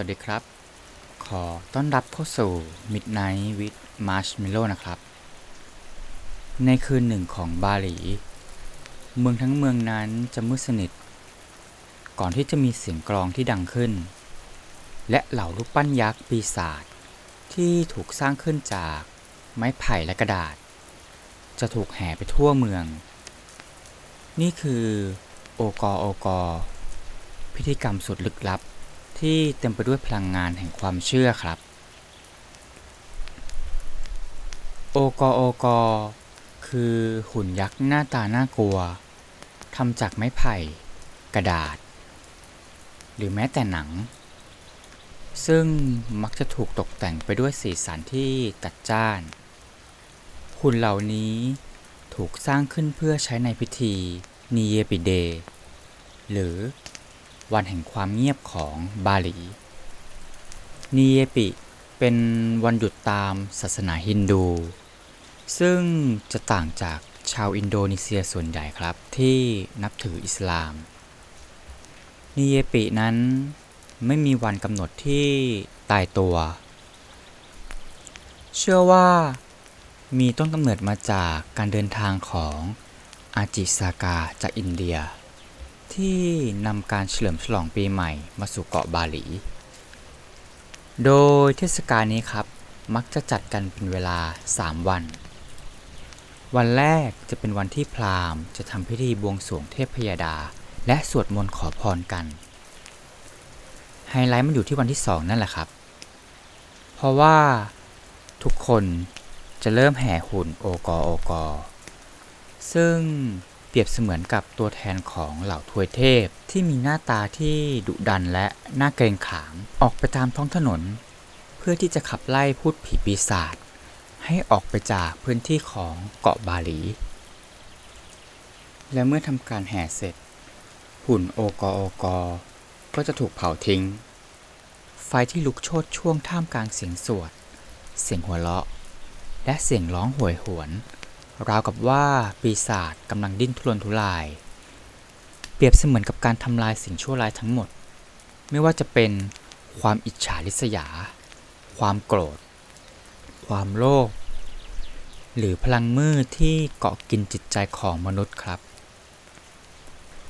วัสดีครับ ขอต้อนรับเข้าสู่ Midnight with Marshmallow นะครับ ในคืนหนึ่งของบาหลี เมืองทั้งเมืองนั้นจะมืดสนิท ก่อนที่จะมีเสียงกลองที่ดังขึ้น และเหล่ารูปปั้นยักษ์ปีศาจที่ถูกสร้างขึ้นจากไม้ไผ่และกระดาษ จะถูกแห่ไปทั่วเมือง นี่คือ โอกอโอกอพิธีกรรมสุดลึกลับ ที่เต็มไปด้วยพลังงานแห่งความเชื่อครับ โอกโอกคือหุ่นยักษ์หน้าตาน่ากลัวทำจากไม้ไผ่ กระดาษ หรือแม้แต่หนัง ซึ่งมักจะถูกตกแต่งไปด้วยสีสันที่จัดจ้าน หุ่นเหล่านี้ถูกสร้างขึ้นเพื่อใช้ในพิธีนีเยปิเด หรือ วันแห่งความเงียบของบาหลี นีเยปิ เป็นวันหยุดตามศาสนาฮินดู ซึ่งจะต่างจากชาวอินโดนีเซียส่วนใหญ่ครับที่นับถืออิสลาม นีเยปินั้นไม่มีวันกำหนดที่ตายตัว เชื่อว่ามีต้นกำเนิดมาจากการเดินทางของอาจิซากาจากอินเดีย ที่นำการเฉลิมฉลองปีใหม่มาสู่เกาะบาหลี โดยเทศกาลนี้ครับ มักจะจัดกันเป็นเวลา 3 วัน วันแรกจะเป็นวันที่พราหมณ์จะทำพิธีบวงสรวงเทพพยดา และสวดมนต์ขอพรกัน ไฮไลท์มันอยู่ที่วันที่ 2 นั่นแหละครับ เพราะว่าทุกคนจะเริ่มแห่หุ่นโอกอโอกอซึ่ง เปรียบเสมือนกับตัวแทนของเหล่าทวยเทพ ที่มีหน้าตาที่ดุดันและน่าเกรงขาม ออกไปตามท้องถนน เพื่อที่จะขับไล่พูดผีปีศาจให้ออกไปจากพื้นที่ของเกาะบาหลี และเมื่อทำการแห่เสร็จ หุ่นโอกอโอกอก็จะถูกเผาทิ้ง ไฟที่ลุกโชนช่วงท่ามกลางเสียงสวด เสียงหัวเราะ และเสียงร้องหวยหวน ราวกับว่าปีศาจกำลังดิ้นทุรนทุราย เปรียบเสมือนกับการทำลายสิ่งชั่วร้ายทั้งหมด ไม่ว่าจะเป็นความอิจฉาริษยา ความโกรธ ความโลภหรือพลังมืดที่เกาะกินจิตใจของมนุษย์ครับ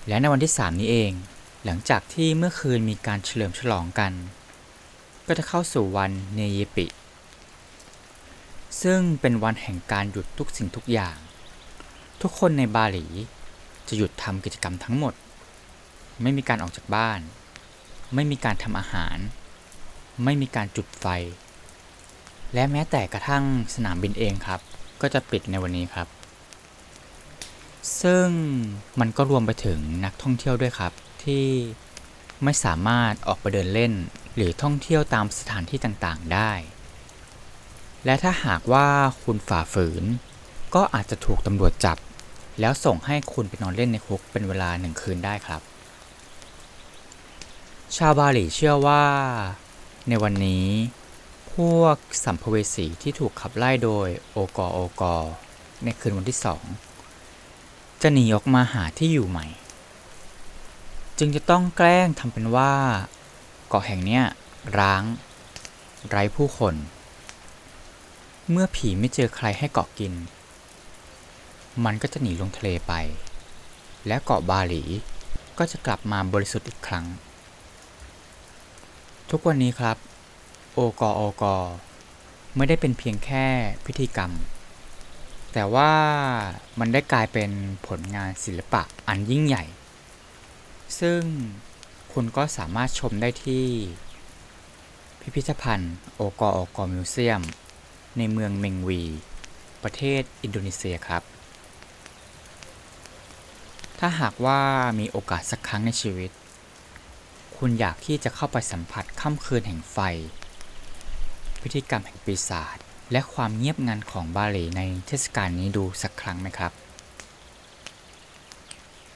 และในวันที่ 3 นี้เอง หลังจากที่เมื่อคืนมีการเฉลิมฉลองกัน ก็จะเข้าสู่วันเนยปิ ซึ่งเป็นวันแห่งการหยุดทุกสิ่งทุกอย่าง ทุกคนในบาหลีจะหยุดทำกิจกรรมทั้งหมด ไม่มีการออกจากบ้าน ไม่มีการทำอาหาร ไม่มีการจุดไฟ และแม้แต่กระทั่งสนามบินเองครับ ก็จะปิดในวันนี้ครับ ซึ่งมันก็รวมไปถึงนักท่องเที่ยวด้วยครับ ที่ไม่สามารถออกไปเดินเล่น หรือท่องเที่ยวตามสถานที่ต่างๆ ได้ และถ้าหากว่าคุณฝ่าฝืน ก็อาจจะถูกตำรวจจับ แล้วส่งให้คุณไปนอนเล่นในคุกเป็นเวลาหนึ่งคืนได้ครับ ชาวบาหลีเชื่อว่า ในวันนี้ พวกสัมภเวสีที่ถูกขับไล่โดยโอกอโอกอในคืนวันที่สองจะหนีออกมาหาที่อยู่ใหม่ จึงจะต้องแกล้งทำเป็นว่า เกาะแห่งเนี้ยร้าง ไร้ผู้คน เมื่อผีไม่เจอใครให้เกาะกิน มันก็จะหนีลงทะเลไป และเกาะบาหลีก็จะกลับมาบริสุทธิ์อีกครั้ง ทุกวันนี้ครับ โอกอโอกอไม่ได้เป็นเพียงแค่พิธีกรรม แต่ว่ามันได้กลายเป็นผลงานศิลปะอันยิ่งใหญ่ ซึ่งคุณก็สามารถชมได้ที่ พิพิธภัณฑ์โอกอโอกอมิวเซียม ในเมืองเมงวี ประเทศอินโดนีเซียครับ ถ้าหากว่ามีโอกาสสักครั้งในชีวิต คุณอยากที่จะเข้าไปสัมผัสค่ำคืนแห่งไฟ พิธีกรรมแห่งปีศาจและความเงียบงันของบาหลีในเทศกาลนี้ดูสักครั้งไหมครับ